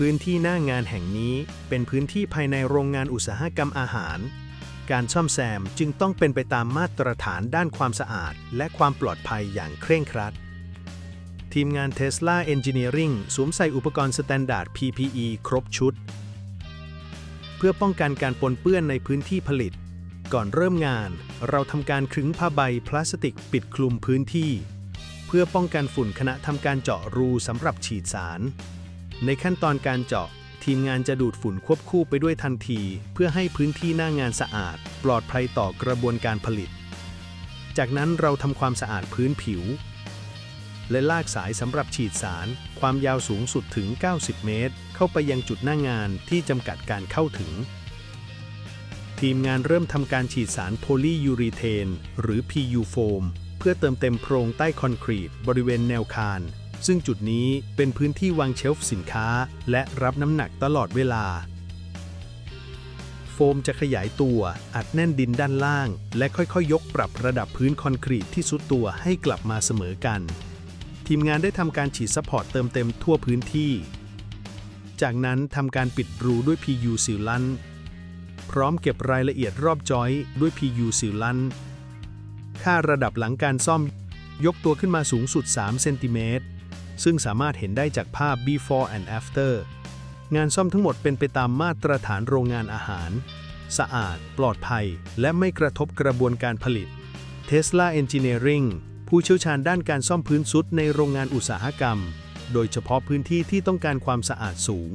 พื้นที่หน้างานแห่งนี้เป็นพื้นที่ภายในโรงงานอุตสาหกรรมอาหาร การซ่อมแซมจึงต้องเป็นไปตามมาตรฐานด้านความสะอาด และความปลอดภัยอย่างเคร่งครัด ทีมงาน Tesla Engineering สวมใส่อุปกรณ์สแตนดาร์ด PPE ครบชุด เพื่อป้องกันการปนเปื้อนในพื้นที่ผลิต ก่อนเริ่มงาน เราทำการคลึงผ้าใบพลาสติกปิดคลุมพื้นที่ เพื่อป้องกันฝุ่นขณะทำการเจาะรูสำหรับฉีดสาร ในขั้นตอนการเจาะ ทีมงานจะดูดฝุ่นควบคู่ไปด้วยทันที เพื่อให้พื้นที่หน้างานสะอาด ปลอดภัยต่อกระบวนการผลิต จากนั้นเราทำความสะอาดพื้นผิว และลากสายสำหรับฉีดสาร ความยาวสูงสุดถึง 90 เมตร เข้าไปยังจุดหน้างานที่จำกัดการเข้าถึง ทีมงานเริ่มทำการฉีดสารโพลียูรีเทนหรือ PU โฟมเพื่อเติมเต็มโพรงใต้คอนกรีตบริเวณแนวคาน ซึ่งจุดนี้เป็นพื้นที่วางเชลฟ์สินค้า และรับน้ำหนักตลอดเวลา โฟมจะขยายตัว อัดแน่นดินด้านล่าง และค่อยๆยกปรับระดับพื้นคอนกรีตที่สุดตัวให้กลับมาเสมอกัน ทีมงานได้ทำการฉีดซัพพอร์ตเติมเต็มทั่วพื้นที่ จากนั้นทำการปิดรูด้วย PU ซีลันพร้อมเก็บรายละเอียดรอบจอยด้วย PU ซีลันค่าระดับหลังการซ่อมยกตัวขึ้นมาสูงสุด 3 เซนติเมตร ซึ่งสามารถเห็นได้จากภาพ before and after งานซ่อมทั้งหมดเป็นไปตามมาตรฐานโรงงานอาหาร สะอาด ปลอดภัย และไม่กระทบกระบวนการผลิต Tesla Engineering ผู้เชี่ยวชาญด้านการซ่อมพื้นสุดในโรงงานอุตสาหกรรม โดยเฉพาะพื้นที่ที่ต้องการความสะอาดสูง